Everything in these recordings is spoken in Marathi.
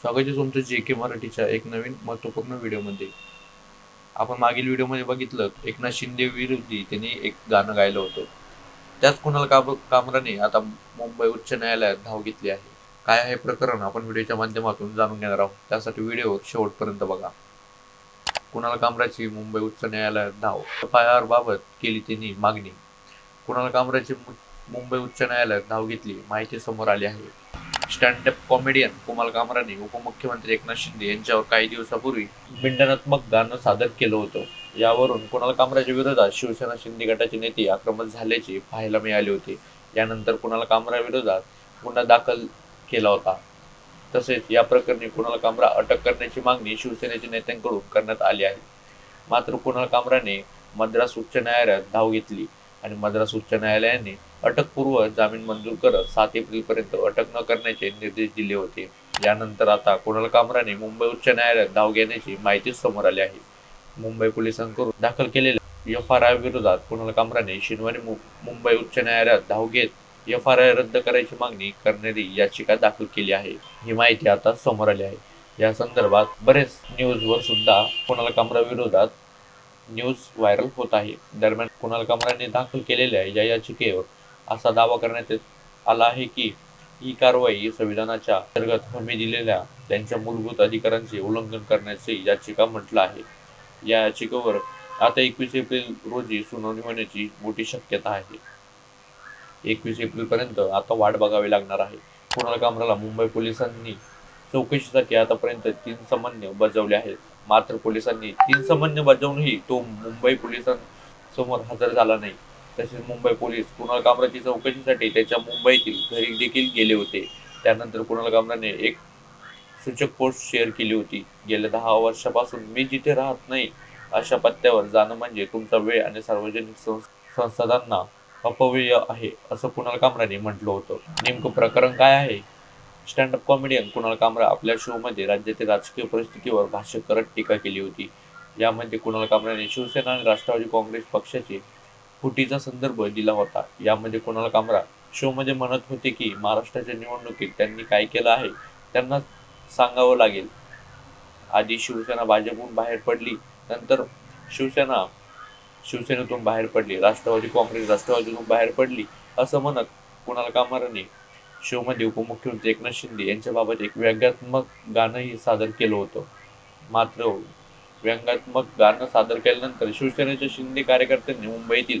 स्वागत आहे तुमचं जे के मराठीच्या एक नवीन महत्त्वपूर्ण व्हिडिओमध्ये. आपण मागील व्हिडिओमध्ये बघितलं एकनाथ शिंदे विरोधी त्यांनी एक गाणं गायलं होतं. त्याच कुणाल काब कामराने आता मुंबई उच्च न्यायालयात धाव घेतली आहे. काय आहे प्रकरण आपण व्हिडिओच्या माध्यमातून जाणून घेणार आहोत. त्यासाठी व्हिडिओ शेवटपर्यंत बघा. कुणाल कामराची मुंबई उच्च न्यायालयात धाव एफ आय आर बाबत केली त्यांनी मागणी. कुणाल कामराची मुंबई उच्च न्यायालयात धाव घेतली माहिती समोर आली आहे. स्टँडअप कॉमेडियन कुमाल कामराने उपमुख्यमंत्री एकनाथ शिंदे यांच्यावर काही दिवसापूर्वी भिंडनात्मक गाणं सादर केलं होतं. यावरून कुणाल कामराच्या विरोधात शिवसेना शिंदे गटाचे नेते आक्रमक झाल्याचे पाहायला मिळाले होते. यानंतर कुणाल कामरा विरोधात गुन्हा दाखल केला होता. तसेच या प्रकरणी कुणाल कामरा अटक करण्याची मागणी शिवसेनेच्या नेत्यांकडून करण्यात आली आहे. मात्र कुणाल कामराने मद्रास उच्च न्यायालयात धाव घेतली आणि मद्रास उच्च न्यायालयाने अटकपूर्व जामीन मंजूर करत सात एप्रिलपर्यंत अटक न करण्याचे निर्देश दिले होते. यानंतर आता कुणाल कामराने मुंबई उच्च न्यायालयात धाव घेण्याची माहिती समोर आली आहे. मुंबई पोलिसांकडून दाखल केलेल्या एफ आर आय विरोधात कुणाल कामराने शनिवारी मु- मुंबई उच्च न्यायालयात धाव घेत एफ आर आय रद्द करायची मागणी करणारी याचिका दाखल केली आहे. ही माहिती आता समोर आली आहे. या संदर्भात बरेच न्यूजवर सुद्धा कुणाल कामरा विरोधात न्यूज व्हायरल होत आहे. दरम्यान कुणाल कामराने दाखल केलेल्या या याचिकेवर असा दावा करण्यात आला आहे की ही कारवाई संविधानाच्या अंतर्गत हमी दिलेल्या त्यांच्या मूलभूत अधिकारांचे उल्लंघन करण्याचे याचिका म्हटलं आहे. या याचिकेवर आता एकवीस एप्रिल रोजी सुनावणी होण्याची मोठी शक्यता आहे. एकवीस एप्रिल पर्यंत आता वाट बघावी लागणार आहे. कुणाल कामराला मुंबई पोलिसांनी चौकशीसाठी आतापर्यंत तीन समन्य बजावले आहेत. मात्र पोलिसांनी तीन समन्य बजावूनही तो मुंबई पोलिसांसमोर हजर झाला नाही. तसेच मुंबई पोलीस कुणाल कामराची चौकशीसाठी त्याच्या मुंबईतील घरी देखील गेले होते. त्यानंतर कुणाल कामराने एक सूचक पोस्ट शेअर केली होती. गेल्या दहा वर्षापासून मी जिथे राहत नाही अशा पत्त्यावर जाणं म्हणजे तुमचा वेळ आणि सार्वजनिक संस- संसाधनांना अपव्यय आहे असं कुणाल कामराने म्हटलं होतं. नेमकं प्रकरण काय आहे? स्टँडअप कॉमेडियन कुणाल कामरा आपल्या शोमध्ये राज्यातील राजकीय परिस्थितीवर भाष्य करत टीका केली होती. यामध्ये कुणाल कामराने शिवसेना आणि राष्ट्रवादी काँग्रेस पक्षाचे फुटीचा संदर्भ दिला होता. यामध्ये कुणाल कामरा शोमध्ये म्हणत होते की महाराष्ट्राच्या निवडणुकीत त्यांनी काय केलं आहे त्यांना सांगावं लागेल. आधी शिवसेना भाजपहून बाहेर पडली नंतर शिवसेना शिवसेनेतून बाहेर पडली राष्ट्रवादी काँग्रेस राष्ट्रवादीतून बाहेर पडली असं म्हणत कुणाल कामराने शोमध्ये उपमुख्यमंत्री एकनाथ शिंदे यांच्याबाबत एक व्यंग्यात्मक गाणंही सादर केलं होतं. मात्र व्यंग्यात्मक गाणं सादर केल्यानंतर शिवसेनेच्या शिंदे कार्यकर्त्यांनी मुंबईतील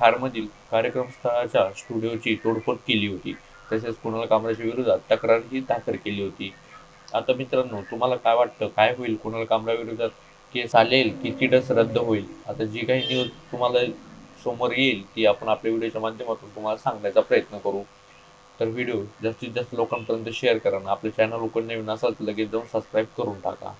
खारमधील कार्यक्रम स्थळाच्या स्टुडिओची तोडफोड केली होती. तसेच कुणाल कामराच्या विरोधात तक्रारही दाखल केली होती. आता मित्रांनो तुम्हाला काय वाटतं? काय होईल कुणाल कामरा विरोधात? केस आलेल की तिडस रद्द होईल? आता जी काही न्यूज तुम्हाला समोर येईल ती आपण आपल्या व्हिडिओच्या माध्यमातून तुम्हाला सांगण्याचा प्रयत्न करू. तर व्हिडिओ जास्तीत जास्त लोकांपर्यंत शेअर करा आणि चॅनल उघड नवीन असाल तर लगेच जाऊन सबस्क्राईब करून टाका.